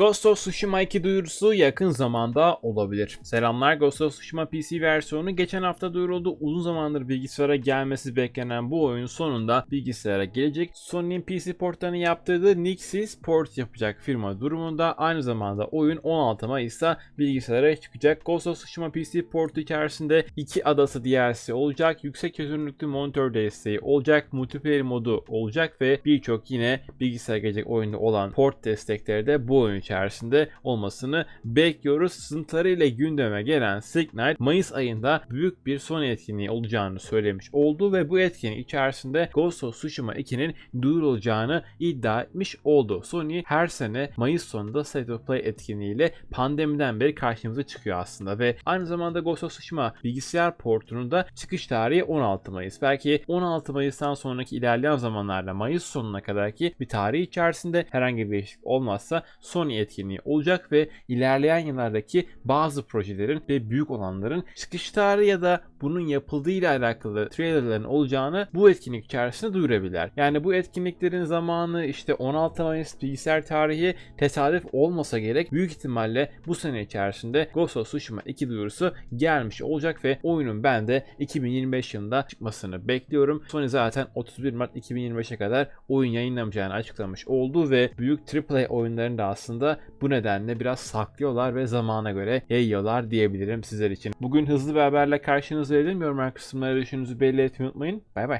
Ghost of Tsushima 2 duyurusu yakın zamanda olabilir. Selamlar Ghost of Tsushima PC versiyonu geçen hafta duyuruldu. Uzun zamandır bilgisayara gelmesi beklenen bu oyun sonunda bilgisayara gelecek. Sony'nin PC portlarını yaptırdığı Nixis port yapacak firma durumunda. Aynı zamanda oyun 16 Mayıs'ta bilgisayara çıkacak. Ghost of Tsushima PC portu içerisinde iki adası DLC olacak. Yüksek çözünürlüklü monitör desteği olacak. Multiplayer modu olacak ve birçok yine bilgisayara gelecek oyunda olan port destekleri de bu oyun içerisinde olmasını bekliyoruz. Sızıntılarıyla gündeme gelen Signite Mayıs ayında büyük bir Sony etkinliği olacağını söylemiş oldu ve bu etkinlik içerisinde Ghost of Tsushima 2'nin duyurulacağını iddia etmiş oldu. Sony her sene Mayıs sonunda State of Play etkinliğiyle pandemiden beri karşımıza çıkıyor aslında ve aynı zamanda Ghost of Tsushima bilgisayar portunun da çıkış tarihi 16 Mayıs. Belki 16 Mayıs'tan sonraki ilerleyen zamanlarda Mayıs sonuna kadarki bir tarih içerisinde herhangi bir değişiklik olmazsa Sony etkinliği olacak ve ilerleyen yıllardaki bazı projelerin ve büyük olanların çıkış tarihi ya da bunun yapıldığı ile alakalı trailerların olacağını bu etkinlik içerisinde duyurabilirler. Yani bu etkinliklerin zamanı işte 16 Mayıs bilgisayar tarihi tesadüf olmasa gerek büyük ihtimalle bu sene içerisinde Ghost of Tsushima 2 duyurusu gelmiş olacak ve oyunun ben de 2025 yılında çıkmasını bekliyorum. Sony zaten 31 Mart 2025'e kadar oyun yayınlamayacağını açıklamış oldu ve büyük AAA oyunlarını da aslında bu nedenle biraz saklıyorlar ve zamana göre yayıyorlar diyebilirim sizler için. Bugün hızlı bir haberle karşınızdaydım. Yorumlar kısımlara düşününüzü belli etmeyi unutmayın. Bay bay.